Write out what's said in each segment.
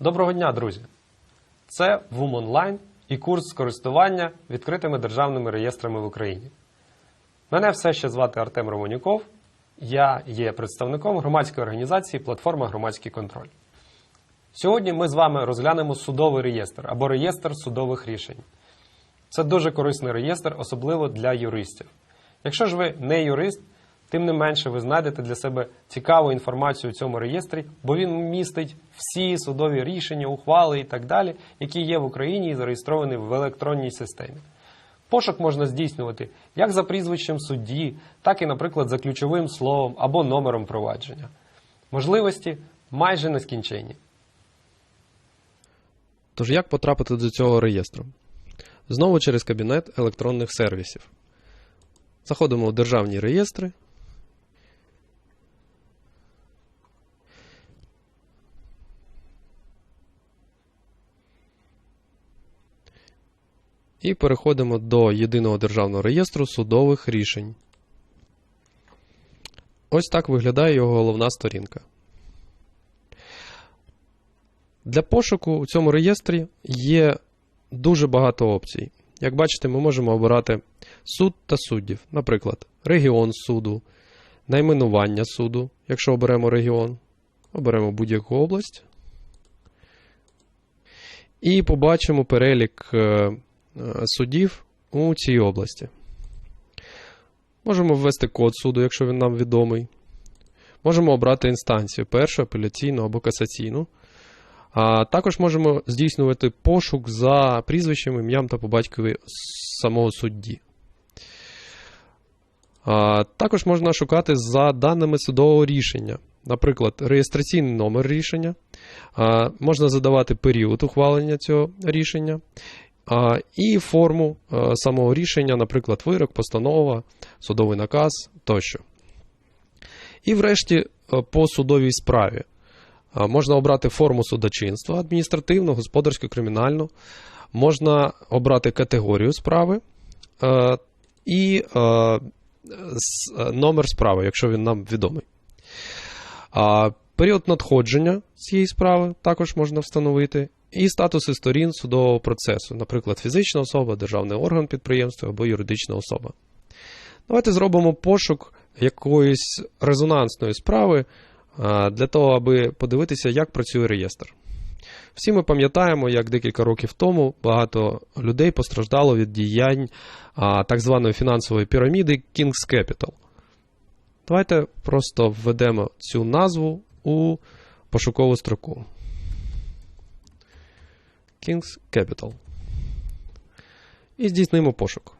Доброго дня, друзі! Це ВУМ онлайн і курс з користування відкритими державними реєстрами в Україні. Мене все ще звати Артем Романюков. Я є представником громадської організації Платформа Громадський контроль. Сьогодні ми з вами розглянемо судовий реєстр або реєстр судових рішень. Це дуже корисний реєстр, особливо для юристів. Якщо ж ви не юрист, тим не менше ви знайдете для себе цікаву інформацію у цьому реєстрі, бо він містить всі судові рішення, ухвали і так далі, які є в Україні і зареєстровані в електронній системі. Пошук можна здійснювати як за прізвищем судді, так і, наприклад, за ключовим словом або номером провадження. Можливості майже нескінченні. Тож як потрапити до цього реєстру? Знову через кабінет електронних сервісів. Заходимо в державні реєстри. І переходимо до єдиного державного реєстру судових рішень. Ось так виглядає його головна сторінка. Для пошуку у цьому реєстрі є дуже багато опцій. Як бачите, ми можемо обирати суд та суддів, наприклад, регіон суду, найменування суду, якщо оберемо регіон, оберемо будь-яку область. І побачимо перелік е, судів у цій області. Можемо ввести код суду, якщо він нам відомий. Можемо обрати інстанцію першу, апеляційну або касаційну. А також можемо здійснювати пошук за прізвищем, ім'ям та по батькові самого судді. А також можна шукати за даними судового рішення. Наприклад, реєстраційний номер рішення. А можна задавати період ухвалення цього рішення. І форму самого рішення, наприклад, вирок, постанова, судовий наказ тощо. І врешті по судовій справі. Можна обрати форму судочинства адміністративну, господарську, кримінальну. Можна обрати категорію справи е, і е, е, номер справи, якщо він нам відомий. Період надходження цієї справи також можна встановити. І статуси сторін судового процесу, наприклад, фізична особа, державний орган підприємства або юридична особа. Давайте зробимо пошук якоїсь резонансної справи для того, аби подивитися, як працює реєстр. Всі ми пам'ятаємо, як декілька років тому багато людей постраждало від діянь а, так званої фінансової піраміди King's Capital. Давайте просто введемо цю назву у пошукову строку. King's Capital. І здійснимо пошук.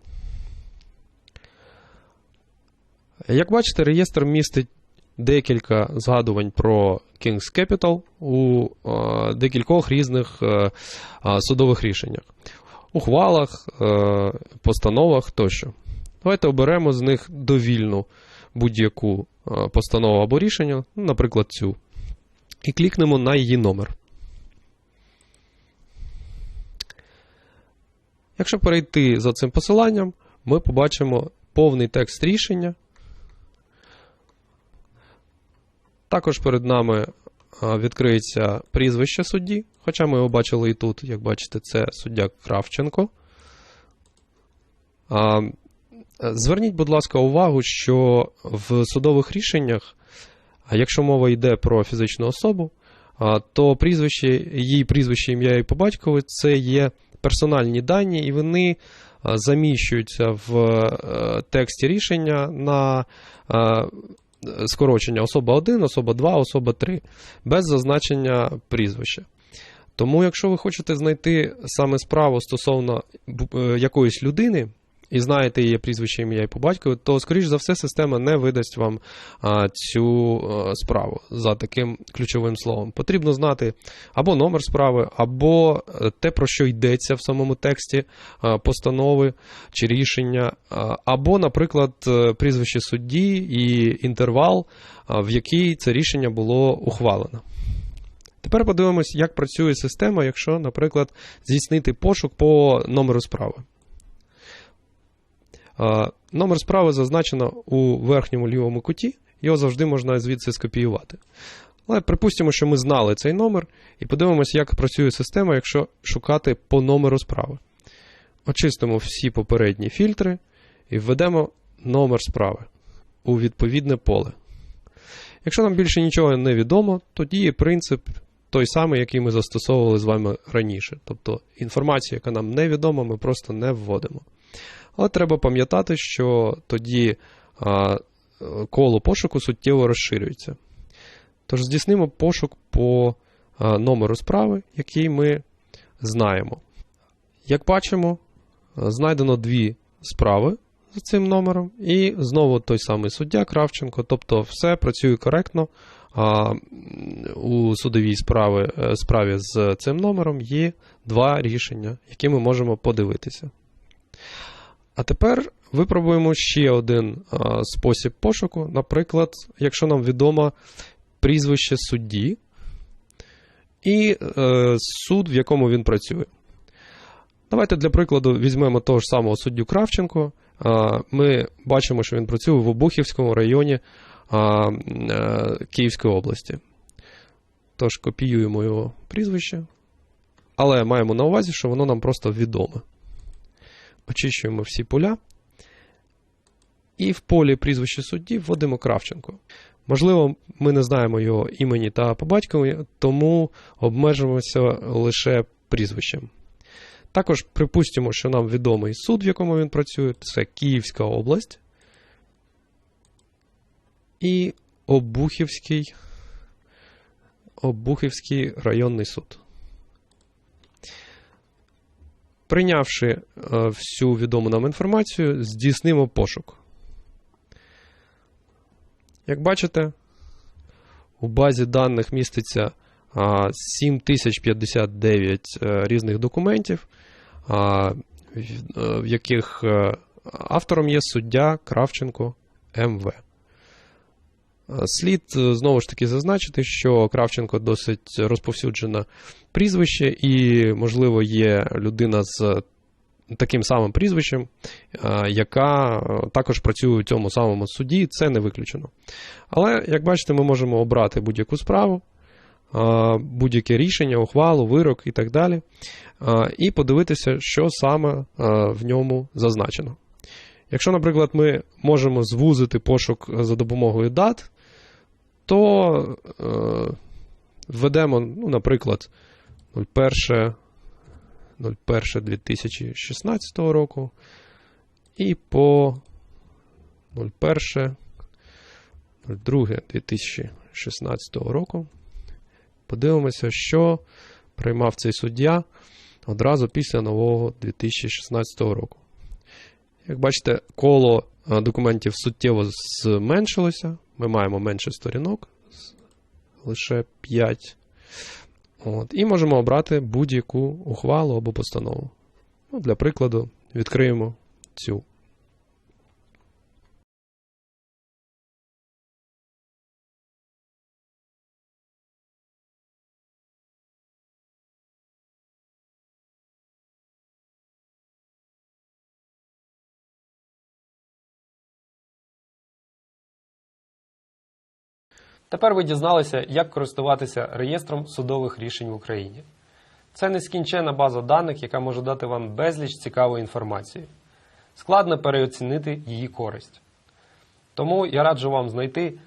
Як бачите, реєстр містить декілька згадувань про King's Capital у е, декількох різних е, е, судових рішеннях, ухвалах, е, постановах тощо. Давайте оберемо з них довільну будь-яку постанову або рішення, ну, наприклад, цю, і клікнемо на її номер. Якщо перейти за цим посиланням, ми побачимо повний текст рішення. Також перед нами відкриється прізвище судді, хоча ми його бачили і тут, як бачите, це суддя Кравченко. Е, Зверніть, будь ласка, увагу, що в судових рішеннях, якщо мова йде про фізичну особу, то прізвище, її прізвище, ім'я і по батькові це є персональні дані, і вони заміщуються в е, тексті рішення на е, скорочення особа 1, особа 2, особа 3, без зазначення прізвища. Тому, якщо ви хочете знайти саме справу стосовно е, якоїсь людини, і знаєте її прізвище, ім'я і по батькові, то, скоріш за все, система не видасть вам а, цю а, справу за таким ключовим словом. Потрібно знати або номер справи, або е, те, про що йдеться в самому тексті а, постанови чи рішення, а, або, наприклад, е, прізвище судді і інтервал, а, в який це рішення було ухвалено. Тепер подивимось, як працює система, якщо, наприклад, здійснити пошук по номеру справи. А, Номер справи зазначено у верхньому лівому куті, його завжди можна звідси скопіювати. Але припустимо, що ми знали цей номер, і подивимося, як працює система, якщо шукати по номеру справи. Очистимо всі попередні фільтри і введемо номер справи у відповідне поле. Якщо нам більше нічого не відомо, то діє принцип той самий, який ми застосовували з вами раніше. Тобто інформацію, яка нам невідома, ми просто не вводимо. Але треба пам'ятати, що тоді коло пошуку суттєво розширюється. Тож здійснимо пошук по номеру справи, який ми знаємо. Як бачимо, знайдено дві справи з цим номером, і знову той самий суддя Кравченко, тобто все працює коректно. А, у судовій справі, е, справі з цим номером є два рішення, які ми можемо подивитися. А тепер випробуємо ще один а, спосіб пошуку. Наприклад, якщо нам відомо прізвище судді і е, суд, в якому він працює. Давайте для прикладу візьмемо того ж самого суддю Кравченко. А, Ми бачимо, що він працює в Обухівському районі а, е, Київської області. Тож копіюємо його прізвище, але маємо на увазі, що воно нам просто відоме. Очищуємо всі поля. І в полі прізвище судді вводимо Кравченко. Можливо, ми не знаємо його імені та по батькові, тому обмежимося лише прізвищем. Також припустимо, що нам відомий суд, в якому він працює, це Київська область і Обухівський, Обухівський районний суд. Прийнявши е, всю відому нам інформацію, здійснимо пошук. Як бачите, у базі даних міститься а, 7059 е, різних документів, а, в- е, яких е, автором є суддя Кравченко МВ. Е, Слід е, знову ж таки зазначити, що Кравченко досить розповсюджене прізвище, і, можливо, є людина з таким самим прізвищем, е, яка е, також працює у цьому самому суді, це не виключено. Але, як бачите, ми можемо обрати будь-яку справу, е, будь-яке рішення, ухвалу, вирок і так далі, е, і подивитися, що саме е, в ньому зазначено. Якщо, наприклад, ми можемо звузити пошук за допомогою дат, то е, введемо, ну, наприклад, 01 01 року і по 01 02 2016 року подивимося, що приймав цей суддя одразу після нового 2016 року. Як бачите, коло е, документів суттєво зменшилося. Ми маємо менше сторінок, лише 5. От, і можемо обрати будь-яку ухвалу або постанову. Ну, для прикладу, відкриємо цю. Тепер ви дізналися, як користуватися реєстром судових рішень в Україні. Це нескінчена база даних, яка може дати вам безліч цікавої інформації. Складно переоцінити її користь. Тому я раджу вам знайти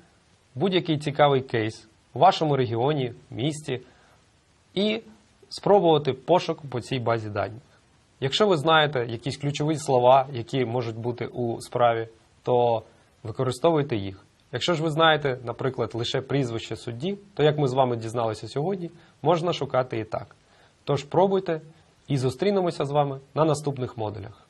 будь-який цікавий кейс у вашому регіоні, місті і спробувати пошук по цій базі даних. Якщо ви знаєте якісь ключові слова, які можуть бути у справі, то використовуйте їх. Якщо ж ви знаєте, наприклад, лише прізвище судді, то як ми з вами дізналися сьогодні, можна шукати і так. Тож пробуйте і зустрінемося з вами на наступних модулях.